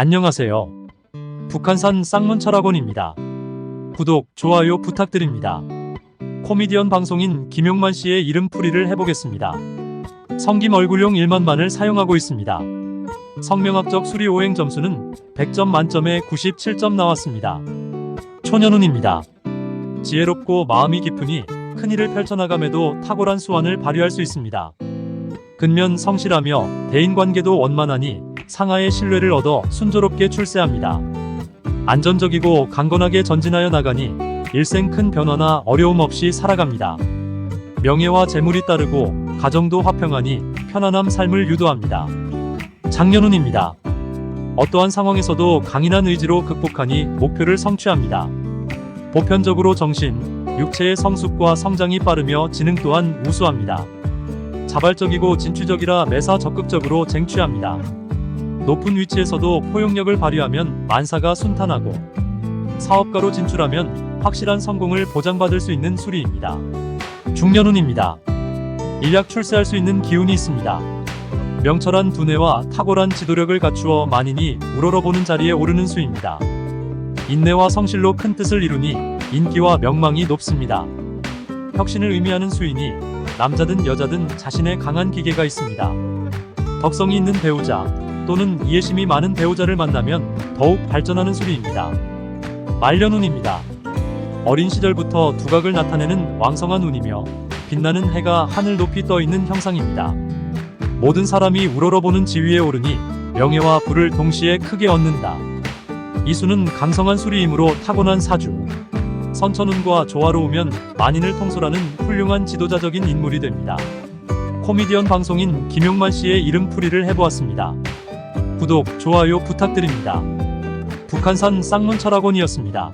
안녕하세요. 북한산 쌍문 철학원입니다. 구독, 좋아요 부탁드립니다. 코미디언 방송인 김용만 씨의 이름풀이를 해보겠습니다. 성김 얼굴용 1만만을 사용하고 있습니다. 성명학적 수리 오행 점수는 100점 만점에 97점 나왔습니다. 초년운입니다. 지혜롭고 마음이 깊으니 큰 일을 펼쳐나감에도 탁월한 수완을 발휘할 수 있습니다. 근면 성실하며 대인관계도 원만하니 상하의 신뢰를 얻어 순조롭게 출세합니다. 안전적이고 강건하게 전진하여 나가니 일생 큰 변화나 어려움 없이 살아갑니다. 명예와 재물이 따르고 가정도 화평하니 편안함 삶을 유도합니다. 장년운입니다. 어떠한 상황에서도 강인한 의지로 극복하니 목표를 성취합니다. 보편적으로 정신, 육체의 성숙과 성장이 빠르며 지능 또한 우수합니다. 자발적이고 진취적이라 매사 적극적으로 쟁취합니다. 높은 위치에서도 포용력을 발휘하면 만사가 순탄하고 사업가로 진출하면 확실한 성공을 보장받을 수 있는 수리입니다. 중년운입니다. 일약 출세할 수 있는 기운이 있습니다. 명철한 두뇌와 탁월한 지도력을 갖추어 만인이 우러러보는 자리에 오르는 수입니다. 인내와 성실로 큰 뜻을 이루니 인기와 명망이 높습니다. 혁신을 의미하는 수이니 남자든 여자든 자신의 강한 기계가 있습니다. 덕성이 있는 배우자 또는 이해심이 많은 배우자를 만나면 더욱 발전하는 수리입니다. 말년운입니다. 어린 시절부터 두각을 나타내는 왕성한 운이며 빛나는 해가 하늘 높이 떠 있는 형상입니다. 모든 사람이 우러러보는 지위에 오르니 명예와 부를 동시에 크게 얻는다. 이 수는 강성한 수리이므로 타고난 사주. 선천운과 조화로우면 만인을 통솔하는 훌륭한 지도자적인 인물이 됩니다. 코미디언 방송인 김용만 씨의 이름풀이를 해보았습니다. 구독, 좋아요 부탁드립니다. 북한산 쌍문 철학원이었습니다.